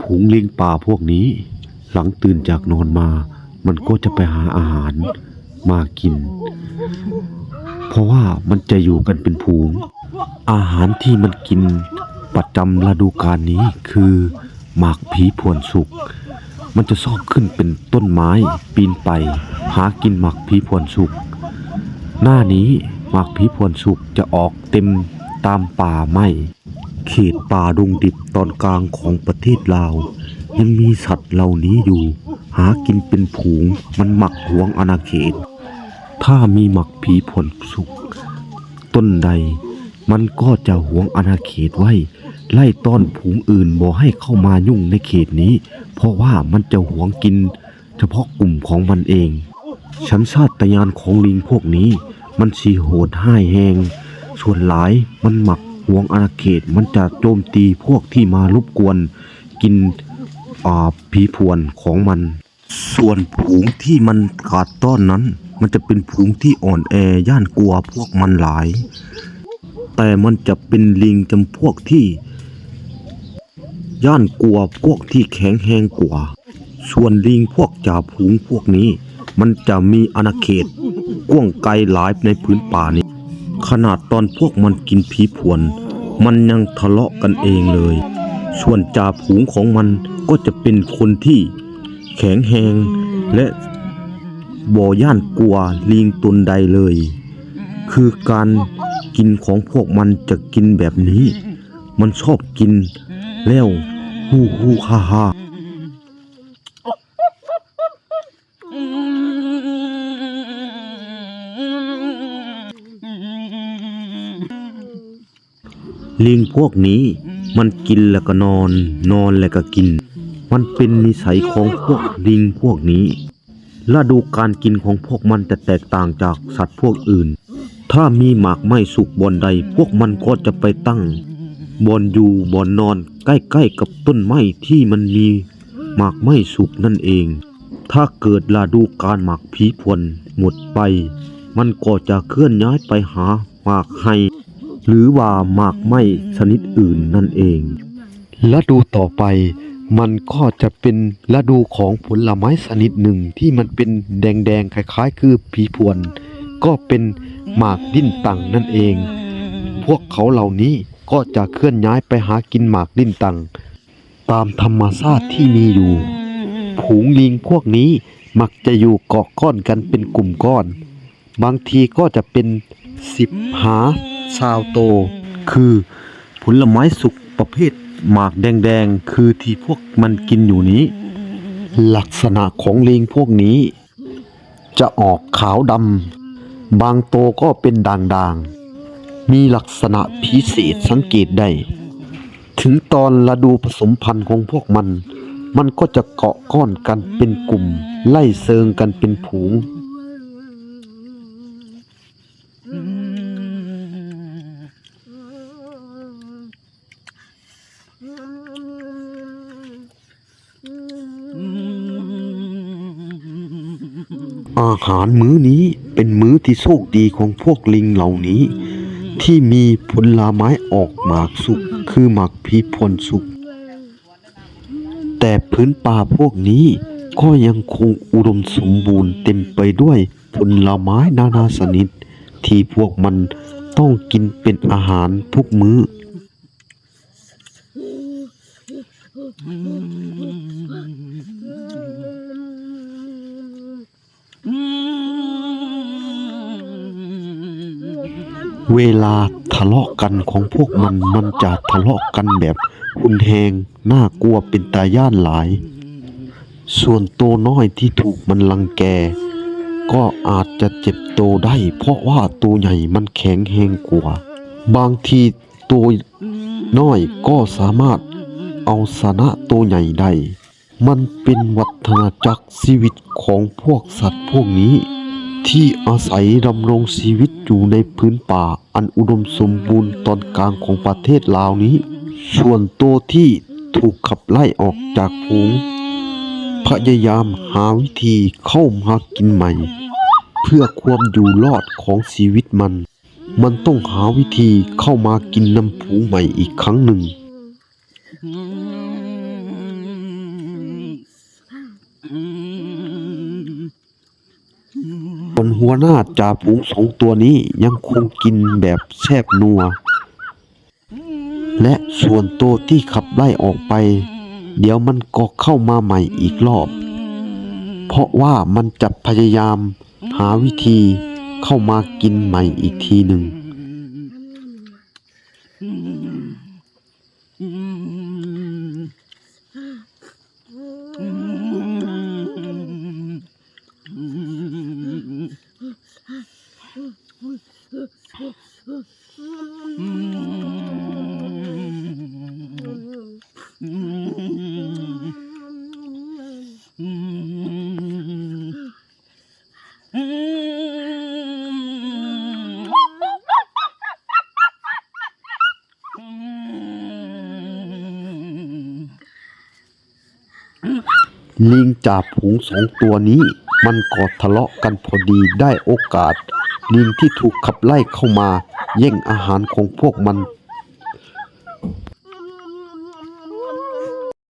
ผูงลิงป่าพวกนี้ หลังตื่นจากนอนมา มันก็จะไปหาอาหารมากิน เพราะว่ามันจะอยู่กันเป็นผูง อาหารที่มันกินประจำฤดูกาลนี้คือหมากผีผวนสุก มันจะซอกขึ้นเป็นต้นไม้ปีนไป หากินหมากผีพวนสุก หน้านี้หมากผีพวนสุกจะออกเต็มตามป่าไม้เขตป่าดงดิบตอนกลางของประเทศลาว ยังมีสัตว์เหล่านี้อยู่ หากินเป็นผูงมันหมักหวงอาณาเขต ถ้ามีหมักผีผลสุก ต้นใด มันก็จะหวงอาณาเขตไว้ ไล่ต้อนผูงอื่นบ่ให้เข้ามายุ่งในเขตนี้ เพราะว่ามันจะหวงกิน เฉพาะกลุ่มของมันเองชันชาตญาณของลิงพวกนี้ มันสีโหดห้ายแหงส่วนหลายมันหมักหวงอาณาเขตมันจะโจมตีพวกที่มารบกวน กินผีพวนของมัน ส่วนผูงที่มันขาดต้อนนั้น มันจะเป็นผูงที่อ่อนแอย่านกลัวพวกมันหลาย แต่มันจะเป็นลิงจำพวกที่ ย่านกลัวพวกที่แข็งแรงกว่า ส่วนลิงพวกจ่าผูงพวกนี้ มันจะมีอาณาเขตกว้างไกลหลายในพื้นป่านี้ ขนาดตอนพวกมันกินผีผวน มันยังทะเลาะกันเองเลย ส่วนจ่าผูงของมันก็จะเป็นคนที่แข็งแรงและบ่ย่านกลัวลิงตนใดเลย คือการกินของพวกมันจะกินแบบนี้ มันชอบกิน แล้วฮู้ฮู้ฮ่าฮ่าลิงพวกนี้มันกินแล้วก็นอน นอนแล้วก็กิน มันเป็นนิสัยของพวกลิงพวกนี้ฤดูการกินของพวกมันจะแตกต่างจากสัตว์พวกอื่น ถ้ามีหมากไม้สุกบอนใด พวกมันก็จะไปตั้งบอนอยู่บอนนอน ใกล้ๆกับต้นไม้ที่มันมีหมากไม้สุกนั่นเอง ถ้าเกิดฤดูการหมากผีพวนหมดไป มันก็จะเคลื่อนย้ายไปหาหมากไฮหรือว่าหมากไม้ชนิดอื่นนั่นเองฤดูต่อไปมันก็จะเป็นฤดูของผลไม้ชนิดหนึ่งที่มันเป็นแดงๆคล้ายๆ คือผีพวน ก็เป็นหมากดิ้นตังนั่นเอง พวกเขาเหล่านี้ ก็จะเคลื่อนย้ายไปหากินหมากดิ้นตัง ตามธรรมชาติที่มีอยู่ผูงลิงพวกนี้มักจะอยู่เกาะก้อนกันเป็นกลุ่มก้อน บางทีก็จะเป็นสิบหาชาวโต คือผลไม้สุกประเภทหมากแดงๆ คือที่พวกมันกินอยู่นี้ ลักษณะของลิงพวกนี้ จะออกขาวดำบางโตวก็เป็นด่างๆ มีลักษณะพิเศษสังเกตได้ ถึงตอนฤดูผสมพันธุ์ของพวกมัน มันก็จะเกาะก้อนกันเป็นกลุ่ม ไล่เซิงกันเป็นผูง อาหารมื้อนี้เป็นมื้อที่โชคดีของพวกลิงเหล่านี้ ที่มีผลไม้ออกหมากสุกคือหมากพีพลสุก แต่พื้นป่าพวกนี้ก็ยังคงอุดมสมบูรณ์เต็มไปด้วยผลไม้นานาชนิด ที่พวกมันต้องกินเป็นอาหารทุกมื้อ เวลาทะเลาะกันของพวกมันมันจะทะเลาะกันแบบหุนแหงน่ากลัวเป็นตาย่านหลาย ส่วนตัวน้อยที่ถูกมันลังแก ก็อาจจะเจ็บโตได้ เพราะว่าตัวใหญ่มันแข็งแหงกว่า บางทีตัวน้อยก็สามารถเอาชนะตัวใหญ่ได้ มันเป็นวัฒนจักรชีวิตของพวกสัตว์พวกนี้ ที่อาศัยดำรงชีวิตอยู่ในพื้นป่าอันอุดมสมบูรณ์ตอนกลางของประเทศลาวนี้ ส่วนตัวที่ถูกขับไล่ออกจากฝูงพยายามหาวิธีเข้ามากินใหม่ เพื่อความอยู่รอดของชีวิตมัน มันต้องหาวิธีเข้ามากินน้ำผูใหม่อีกครั้งหนึ่ง ส่วนหัวหน้าจ่าฝูงสองตัวนี้ยังคงกินแบบแซบนัว และส่วนตัวที่ขับไล่ออกไป เดี๋ยวมันก็เข้ามาใหม่อีกรอบ เพราะว่ามันจะพยายามหาวิธีเข้ามากินใหม่อีกทีหนึ่ง ลิงจ่าฝูงสองตัวนี้ มันก็ทะเลาะกันพอดีได้โอกาส ลิงที่ถูกขับไล่เข้ามาแย่งอาหารของพวกมัน